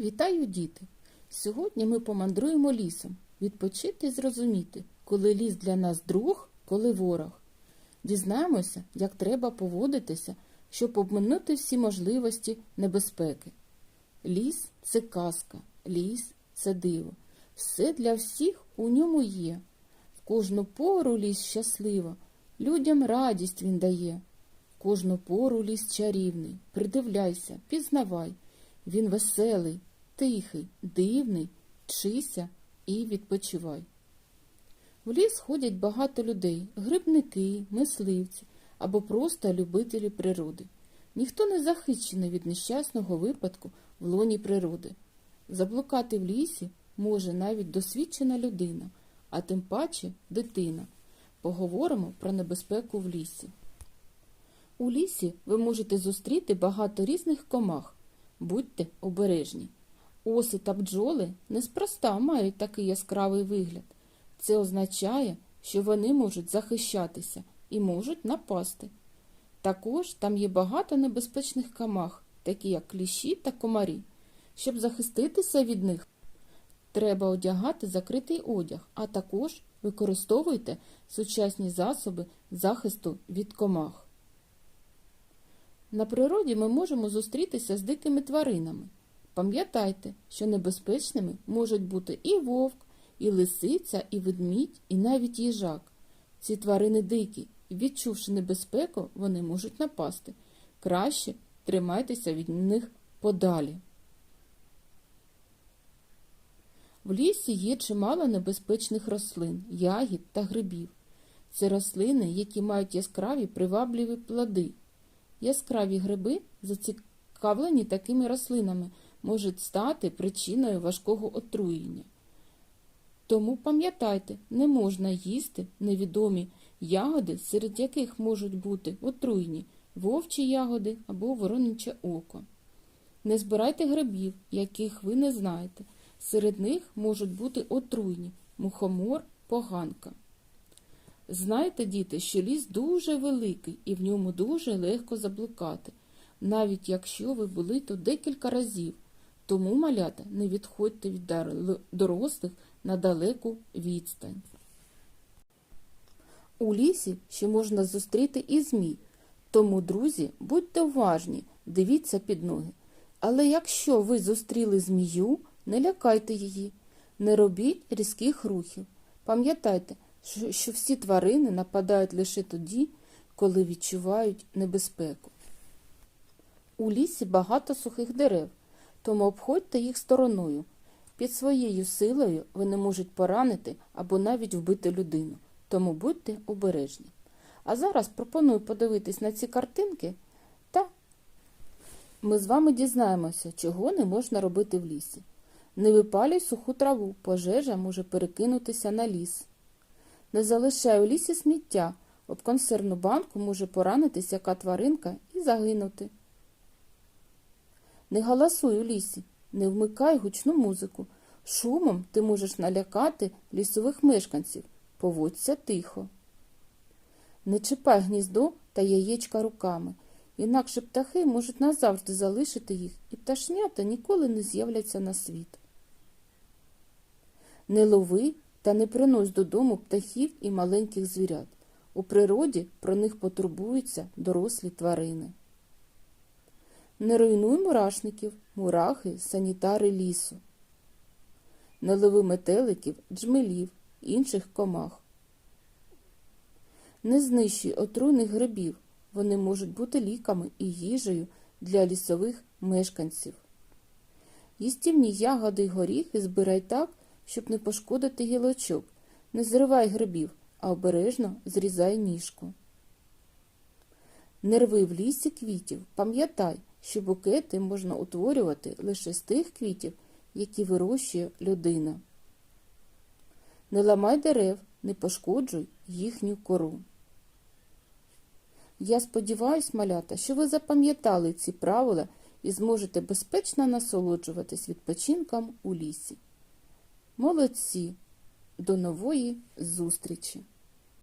Вітаю, діти! Сьогодні ми помандруємо лісом, відпочити і зрозуміти, коли ліс для нас друг, коли ворог. Дізнаємося, як треба поводитися, щоб обминути всі можливості небезпеки. Ліс це казка, ліс це диво. Все для всіх у ньому є. В кожну пору ліс щаслива, людям радість він дає. В кожну пору ліс чарівний, придивляйся, пізнавай. Він веселий, тихий, дивний, вчися і відпочивай. В ліс ходять багато людей грибники, мисливці або просто любителі природи. Ніхто не захищений від нещасного випадку в лоні природи. Заблукати в лісі може навіть досвідчена людина, а тим паче дитина. Поговоримо про небезпеку в лісі. У лісі ви можете зустріти багато різних комах. Будьте обережні. Оси та бджоли неспроста мають такий яскравий вигляд. Це означає, що вони можуть захищатися і можуть напасти. Також там є багато небезпечних камах, такі як кліщі та комарі. Щоб захиститися від них, треба одягати закритий одяг, а також використовуйте сучасні засоби захисту від комах. На природі ми можемо зустрітися з дикими тваринами. Пам'ятайте, що небезпечними можуть бути і вовк, і лисиця, і ведмідь, і навіть їжак. Ці тварини дикі, і відчувши небезпеку, вони можуть напасти. Краще тримайтеся від них подалі. В лісі є чимало небезпечних рослин, ягід та грибів. Це рослини, які мають яскраві привабливі плоди. Яскраві гриби, зацікавлені такими рослинами, можуть стати причиною важкого отруєння. Тому пам'ятайте, не можна їсти невідомі ягоди, серед яких можуть бути отруйні вовчі ягоди або вороняче око. Не збирайте грибів, яких ви не знаєте. Серед них можуть бути отруйні мухомор, поганка. Знайте, діти, що ліс дуже великий і в ньому дуже легко заблукати, навіть якщо ви були тут декілька разів. Тому, малята, не відходьте від дорослих на далеку відстань. У лісі ще можна зустріти і змій. Тому, друзі, будьте уважні, дивіться під ноги. Але якщо ви зустріли змію, не лякайте її, не робіть різких рухів. Пам'ятайте, що всі тварини нападають лише тоді, коли відчувають небезпеку. У лісі багато сухих дерев, тому обходьте їх стороною. Під своєю силою вони можуть поранити або навіть вбити людину, тому будьте обережні. А зараз пропоную подивитись на ці картинки та ми з вами дізнаємося, чого не можна робити в лісі. Не випалюй суху траву, пожежа може перекинутися на ліс. Не залишай у лісі сміття, об консервну банку може поранитись яка тваринка і загинути. Не галасуй у лісі, не вмикай гучну музику. Шумом ти можеш налякати лісових мешканців. Поводься тихо. Не чіпай гніздо та яєчка руками, інакше птахи можуть назавжди залишити їх, і пташнята ніколи не з'являться на світ. Не лови та не принось додому птахів і маленьких звірят. У природі про них потурбуються дорослі тварини. Не руйнуй мурашників, мурахи, санітари лісу. Не лови метеликів, джмелів, інших комах. Не знищуй отруйних грибів, вони можуть бути ліками і їжею для лісових мешканців. Їстівні ягоди й горіхи збирай так, щоб не пошкодити гілочок. Не зривай грибів, а обережно зрізай ніжку. Не рви в лісі квітів, пам'ятай, що букети можна утворювати лише з тих квітів, які вирощує людина. Не ламай дерев, не пошкоджуй їхню кору. Я сподіваюсь, малята, що ви запам'ятали ці правила і зможете безпечно насолоджуватись відпочинком у лісі. Молодці! До нової зустрічі!